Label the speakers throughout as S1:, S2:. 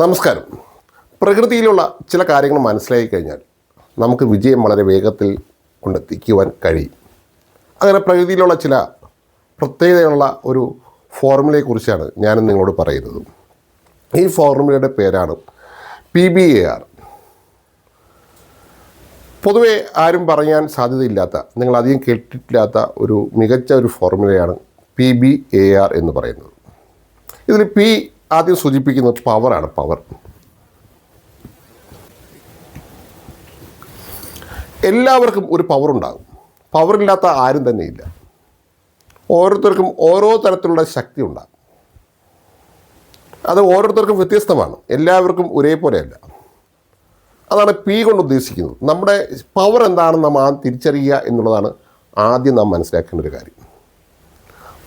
S1: നമസ്കാരം. പ്രകൃതിയിലുള്ള ചില കാര്യങ്ങൾ മനസ്സിലാക്കി കഴിഞ്ഞാൽ നമുക്ക് വിജയം വളരെ വേഗത്തിൽ കൊണ്ടെത്തിക്കുവാൻ കഴിയും. അങ്ങനെ പ്രകൃതിയിലുള്ള ചില പ്രത്യേകതയുള്ള ഒരു ഫോർമുലയെക്കുറിച്ചാണ് ഞാൻ നിങ്ങളോട് പറയുന്നത്. ഈ ഫോർമുലയുടെ പേരാണ് പി ബി എ ആർ. പൊതുവെ ആരും പറയാൻ സാധ്യതയില്ലാത്ത നിങ്ങൾ അധികം കേട്ടിട്ടില്ലാത്ത ഒരു മികച്ച ഒരു ഫോർമുലയാണ് പി ബി എ ആർ എന്ന് പറയുന്നത്. ഇതിൽ പി ആദ്യം സൂചിപ്പിക്കുന്നത് പവറാണ് പവർ എല്ലാവർക്കും ഒരു പവർ ഉണ്ടാകും. പവറില്ലാത്ത ആരും തന്നെ ഇല്ല. ഓരോരുത്തർക്കും ഓരോ തരത്തിലുള്ള ശക്തി ഉണ്ടാകും. അത് ഓരോരുത്തർക്കും വ്യത്യസ്തമാണ്. എല്ലാവർക്കും ഒരേപോലെയല്ല. അതാണ് പി കൊണ്ട് ഉദ്ദേശിക്കുന്നത്. നമ്മുടെ പവർ എന്താണെന്ന് നാം ആ തിരിച്ചറിയുക എന്നുള്ളതാണ് ആദ്യം നാം മനസ്സിലാക്കേണ്ട ഒരു കാര്യം.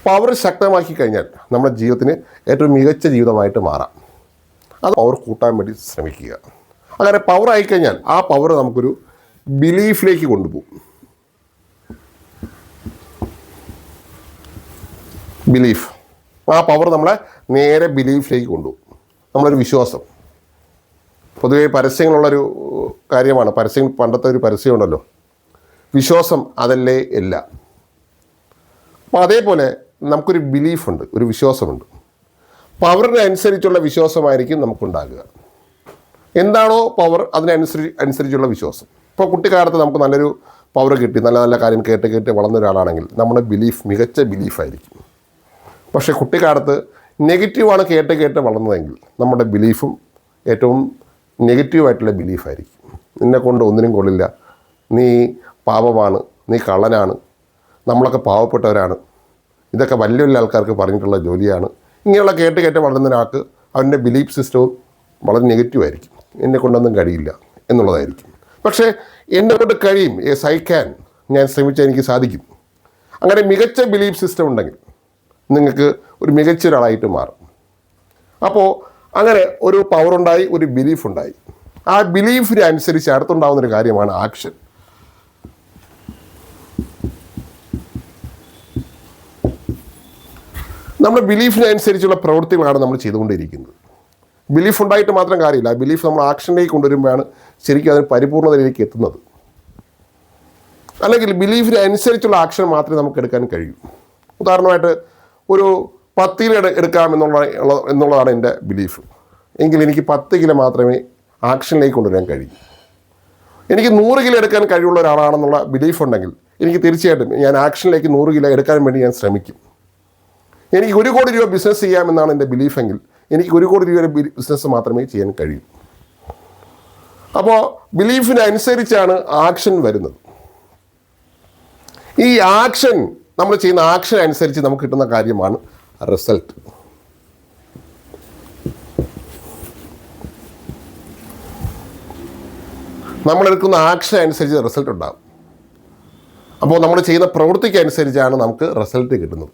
S1: പവർ ശക്തമാക്കി കഴിഞ്ഞാൽ നമ്മുടെ ജീവിതത്തിന് ഏറ്റവും മികച്ച ജീവിതമായിട്ട് മാറാം. അത് പവർ കൂട്ടാൻ വേണ്ടി ശ്രമിക്കുക. അങ്ങനെ പവർ ആയിക്കഴിഞ്ഞാൽ ആ പവർ നമുക്കൊരു ബിലീഫിലേക്ക് കൊണ്ടുപോകും. ബിലീഫ് ആ പവർ നമ്മളെ നേരെ ബിലീഫിലേക്ക് കൊണ്ടുപോകും. നമ്മളൊരു വിശ്വാസം. പൊതുവേ പരസ്യങ്ങളുള്ളൊരു കാര്യമാണ്. പരസ്യം പണ്ടത്തെ ഒരു പരസ്യമുണ്ടല്ലോ വിശ്വാസം അതല്ലേ എല്ലാം. അപ്പോൾ അതേപോലെ നമുക്കൊരു ബിലീഫുണ്ട് ഒരു വിശ്വാസമുണ്ട്. പവറിനനുസരിച്ചുള്ള വിശ്വാസമായിരിക്കും നമുക്കുണ്ടാകുക. എന്താണോ പവർ അതിനനുസരി അനുസരിച്ചുള്ള വിശ്വാസം. ഇപ്പോൾ കുട്ടിക്കാലത്ത് നമുക്ക് നല്ലൊരു പവർ കിട്ടി നല്ല നല്ല കാര്യം കേട്ട് കേട്ട് വളർന്ന ഒരാളാണെങ്കിൽ നമ്മുടെ ബിലീഫ് മികച്ച ബിലീഫായിരിക്കും പക്ഷേ കുട്ടിക്കാലത്ത് നെഗറ്റീവാണ് കേട്ട് കേട്ട് വളർന്നതെങ്കിൽ നമ്മുടെ ബിലീഫും ഏറ്റവും നെഗറ്റീവായിട്ടുള്ള ബിലീഫായിരിക്കും നിന്നെ കൊണ്ട് ഒന്നിനും കൊള്ളില്ല. നീ പാപമാണ് നീ കള്ളനാണ് നമ്മളൊക്കെ പാവപ്പെട്ടവരാണ്. ഇതൊക്കെ വലിയ വലിയ ആൾക്കാർക്ക് പറഞ്ഞിട്ടുള്ള ജോലിയാണ്. ഇങ്ങനെയുള്ള കേട്ട് കേട്ട് വളർന്ന ഒരാൾക്ക് അവന്റെ ബിലീഫ് സിസ്റ്റവും വളരെ നെഗറ്റീവായിരിക്കും എന്നെ കൊണ്ടൊന്നും കഴിയില്ല എന്നുള്ളതായിരിക്കും. പക്ഷേ എന്നെ കൊണ്ട് കഴിയും ഐ ക്യാൻ ഞാൻ ശ്രമിച്ചാൽ എനിക്ക് സാധിക്കും. അങ്ങനെ മികച്ച ബിലീഫ് സിസ്റ്റം ഉണ്ടെങ്കിൽ നിങ്ങൾക്ക് ഒരു മികച്ച ഒരാളായിട്ട് മാറും. അപ്പോൾ അങ്ങനെ ഒരു പവർ ഉണ്ടായി ഒരു ബിലീഫ് ഉണ്ടായി. ആ ബിലീഫിന് അനുസരിച്ച് അടുത്തുണ്ടാകുന്നൊരു കാര്യമാണ് ആക്ഷൻ നമ്മുടെ ബിലീഫിനനുസരിച്ചുള്ള പ്രവൃത്തികളാണ് നമ്മൾ ചെയ്തുകൊണ്ടിരിക്കുന്നത്. ബിലീഫ് ഉണ്ടായിട്ട് മാത്രം കാര്യമില്ല. ബിലീഫ് നമ്മൾ ആക്ഷനിലേക്ക് കൊണ്ടുവരുമ്പോഴാണ് ശരിക്കും അതിന് പരിപൂർണതയിലേക്ക് എത്തുന്നത്. അല്ലെങ്കിൽ ബിലീഫിന് അനുസരിച്ചുള്ള ആക്ഷൻ മാത്രമേ നമുക്ക് എടുക്കാൻ കഴിയൂ. ഉദാഹരണമായിട്ട് ഒരു പത്ത് കിലോ എടുക്കാം എന്നുള്ള എന്നുള്ളതാണ് എന്റെ ബിലീഫ്. എങ്കിൽ എനിക്ക് പത്ത് കിലോ മാത്രമേ ആക്ഷനിലേക്ക് കൊണ്ടുവരാൻ കഴിയൂ. എനിക്ക് നൂറ് കിലോ എടുക്കാൻ കഴിവുള്ള ഒരാളാണെന്നുള്ള ബിലീഫ് ഉണ്ടെങ്കിൽ എനിക്ക് തീർച്ചയായിട്ടും ഞാൻ ആക്ഷനിലേക്ക് നൂറ് കിലോ എടുക്കാൻ വേണ്ടി ഞാൻ ശ്രമിക്കും. എനിക്ക് ഒരു കോടി രൂപ ബിസിനസ് ചെയ്യാമെന്നാണ് എന്റെ ബിലീഫെങ്കിൽ എനിക്ക് ഒരു കോടി രൂപയുടെ ബിസിനസ് മാത്രമേ ചെയ്യാൻ കഴിയൂ. അപ്പോൾ ബിലീഫിനനുസരിച്ചാണ് ആക്ഷൻ വരുന്നത്. ഈ ആക്ഷൻ നമ്മൾ ചെയ്യുന്ന ആക്ഷൻ അനുസരിച്ച് നമുക്ക് കിട്ടുന്ന കാര്യമാണ് റിസൾട്ട് നമ്മളെടുക്കുന്ന ആക്ഷൻ അനുസരിച്ച് റിസൾട്ട് ഉണ്ടാകും അപ്പോൾ നമ്മൾ ചെയ്യുന്ന പ്രവൃത്തിക്ക് അനുസരിച്ചാണ് നമുക്ക് റിസൾട്ട് കിട്ടുന്നത്.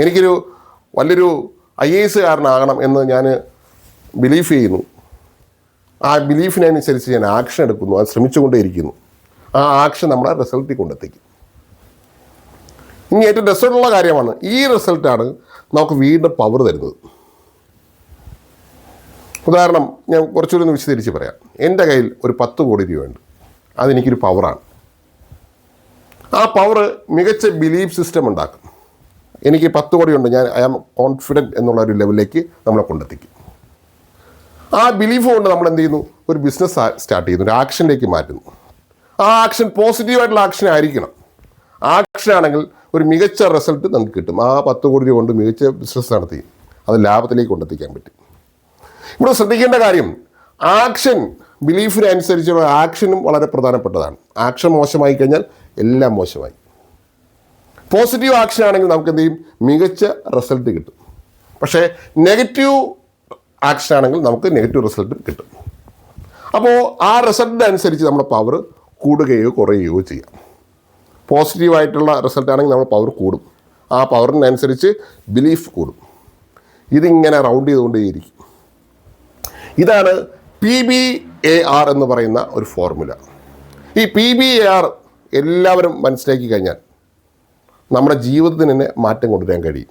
S1: എനിക്കൊരു വലിയൊരു ഐ എ എസുകാരനാകണം എന്ന് ഞാൻ ബിലീഫ് ചെയ്യുന്നു. ആ ബിലീഫിനനുസരിച്ച് ഞാൻ ആക്ഷൻ എടുക്കുന്നു. അത് ശ്രമിച്ചുകൊണ്ടേയിരിക്കുന്നു. ആ ആക്ഷൻ നമ്മളെ റിസൾട്ടിൽ കൊണ്ടെത്തിക്കും. ഇനി ഏറ്റവും രസമുള്ള കാര്യമാണ് ഈ റിസൾട്ടാണ് നമുക്ക് വീണ്ടും പവർ തരുന്നത്. ഉദാഹരണം ഞാൻ കുറച്ചുകൂടി ഒന്ന് വിശദീകരിച്ച് പറയാം. എന്റെ കയ്യിൽ ഒരു പത്ത് കോടി രൂപയുണ്ട്. അതെനിക്കൊരു പവറാണ് ആ പവർ മികച്ച ബിലീഫ് സിസ്റ്റം ഉണ്ടാക്കും. എനിക്ക് പത്ത് കോടിയുണ്ട്. ഞാൻ ഐ ആം കോൺഫിഡന്റ് എന്നുള്ള ഒരു ലെവലിലേക്ക് നമ്മളെ കൊണ്ടെത്തിക്കും. ആ ബിലീഫ് കൊണ്ട് നമ്മൾ എന്ത് ചെയ്യുന്നു? ഒരു ബിസിനസ് സ്റ്റാർട്ട് ചെയ്യുന്നു. ഒരു ആക്ഷനിലേക്ക് മാറ്റുന്നു. ആ ആക്ഷൻ പോസിറ്റീവായിട്ടുള്ള ആക്ഷൻ ആയിരിക്കണം. ആക്ഷൻ ആണെങ്കിൽ ഒരു മികച്ച റിസൾട്ട് നമുക്ക് കിട്ടും. ആ പത്ത് കോടി രൂപ കൊണ്ട് മികച്ച ബിസിനസ് നടത്തി അത് ലാഭത്തിലേക്ക് കൊണ്ടെത്തിക്കാൻ പറ്റും. ഇവിടെ ശ്രദ്ധിക്കേണ്ട കാര്യം ആക്ഷൻ ബിലീഫിനനുസരിച്ചുള്ള ആക്ഷനും വളരെ പ്രധാനപ്പെട്ടതാണ്. ആക്ഷൻ മോശമായി കഴിഞ്ഞാൽ എല്ലാം മോശമായി. പോസിറ്റീവ് ആക്ഷൻ ആണെങ്കിൽ നമുക്ക് എന്ത് ചെയ്യും? മികച്ച റിസൾട്ട് കിട്ടും. പക്ഷേ നെഗറ്റീവ് ആക്ഷൻ ആണെങ്കിൽ നമുക്ക് നെഗറ്റീവ് റിസൾട്ട് കിട്ടും. അപ്പോൾ ആ റിസൾട്ടിന് അനുസരിച്ച് നമ്മുടെ പവർ കൂടുകയോ കുറയുകയോ ചെയ്യാം. പോസിറ്റീവായിട്ടുള്ള റിസൾട്ട് ആണെങ്കിൽ നമ്മൾ പവർ കൂടും. ആ പവറിനനുസരിച്ച് ബിലീഫ് കൂടും. ഇതിങ്ങനെ റൗണ്ട് ചെയ്തുകൊണ്ടേയിരിക്കും. ഇതാണ് പി ബി എ ആർ എന്ന് പറയുന്ന ഒരു ഫോർമുല ഈ പി ബി എ ആർ എല്ലാവരും മനസ്സിലാക്കി കഴിഞ്ഞാൽ നമ്മുടെ ജീവിതത്തിന് തന്നെ മാറ്റം കൊണ്ടുവരാൻ കഴിയും.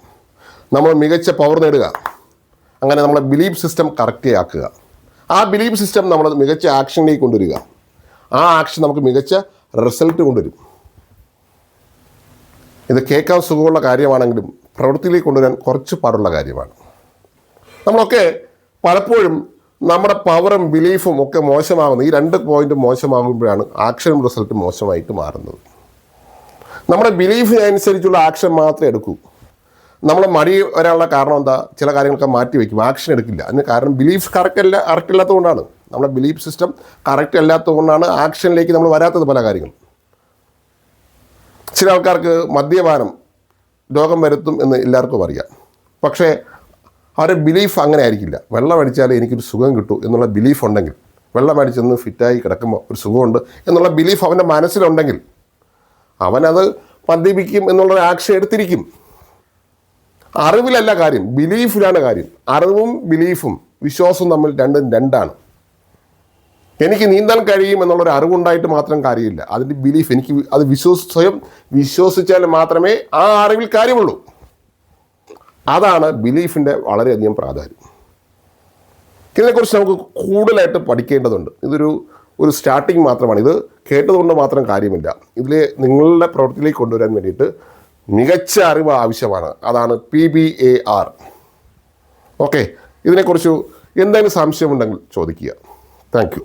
S1: നമ്മൾ മികച്ച പവർ നേടുക. അങ്ങനെ നമ്മളെ ബിലീഫ് സിസ്റ്റം കറക്റ്റ് ആക്കുക. ആ ബിലീഫ് സിസ്റ്റം നമ്മൾ മികച്ച ആക്ഷനിലേക്ക് കൊണ്ടുവരിക. ആ ആക്ഷൻ നമുക്ക് മികച്ച റിസൾട്ട് കൊണ്ടുവരും. ഇത് കേൾക്കാൻ സുഖമുള്ള കാര്യമാണെങ്കിലും പ്രവൃത്തിയിലേക്ക് കൊണ്ടുവരാൻ കുറച്ച് പാടുള്ള കാര്യമാണ്. നമ്മളൊക്കെ പലപ്പോഴും നമ്മുടെ പവറും ബിലീഫും ഒക്കെ മോശമാകുന്നത് ഈ രണ്ട് പോയിന്റ് മോശമാകുമ്പോഴാണ് ആക്ഷനും റിസൾട്ട് മോശമായിട്ട് മാറുന്നത്. നമ്മുടെ ബിലീഫിനനുസരിച്ചുള്ള ആക്ഷൻ മാത്രമേ എടുക്കൂ. നമ്മൾ മടി വരാനുള്ള കാരണം എന്താ? ചില കാര്യങ്ങളൊക്കെ മാറ്റി വയ്ക്കും. ആക്ഷൻ എടുക്കില്ല. അതിന് കാരണം ബിലീഫ് കറക്റ്റ് അല്ല കറക്റ്റ് അല്ലാത്തതുകൊണ്ടാണ് നമ്മുടെ ബിലീഫ് സിസ്റ്റം കറക്റ്റ് അല്ലാത്തതുകൊണ്ടാണ് ആക്ഷനിലേക്ക് നമ്മൾ വരാത്തത് പല കാര്യങ്ങളും. ചില ആൾക്കാർക്ക് മദ്യപാനം രോഗം വരുത്തും എന്ന് എല്ലാവർക്കും അറിയാം. പക്ഷേ അവരുടെ ബിലീഫ് അങ്ങനെ ആയിരിക്കില്ല. വെള്ളം അടിച്ചാൽ എനിക്കൊരു സുഖം കിട്ടൂ എന്നുള്ള ബിലീഫ് ഉണ്ടെങ്കിൽ വെള്ളം അടിച്ചെന്ന് ഫിറ്റായി കിടക്കുമ്പോൾ ഒരു സുഖമുണ്ട് എന്നുള്ള ബിലീഫ് അവന്റെ മനസ്സിലുണ്ടെങ്കിൽ അവനത് മദ്യപിക്കും എന്നുള്ള ആക്ഷൻ എടുത്തിരിക്കും. അറിവിലല്ല കാര്യം ബിലീഫിലാണ് കാര്യം. അറിവും ബിലീഫും വിശ്വാസവും തമ്മിൽ രണ്ടും രണ്ടാണ്. എനിക്ക് നീന്താൻ കഴിയും എന്നുള്ളൊരു അറിവുണ്ടായിട്ട് മാത്രം കാര്യമില്ല. അതിന്റെ ബിലീഫ് എനിക്ക് അത് വിശ്വസ് സ്വയം വിശ്വസിച്ചാൽ മാത്രമേ ആ അറിവിൽ കാര്യമുള്ളൂ. അതാണ് ബിലീഫിന്റെ വളരെയധികം പ്രാധാന്യം. ഇതിനെക്കുറിച്ച് നമുക്ക് കൂടുതലായിട്ട് പഠിക്കേണ്ടതുണ്ട്. ഇതൊരു ഒരു സ്റ്റാർട്ടിങ് മാത്രമാണ്. ഇത് കേട്ടതുകൊണ്ട് മാത്രം കാര്യമില്ല. ഇതിൽ നിങ്ങളുടെ പ്രവൃത്തിയിലേക്ക് കൊണ്ടുവരാൻ വേണ്ടിയിട്ട് മികച്ച അറിവ് ആവശ്യമാണ്. അതാണ് P B A R okay ഇതിനെക്കുറിച്ച് എന്തെങ്കിലും സംശയമുണ്ടെങ്കിൽ ചോദിക്കുക. താങ്ക്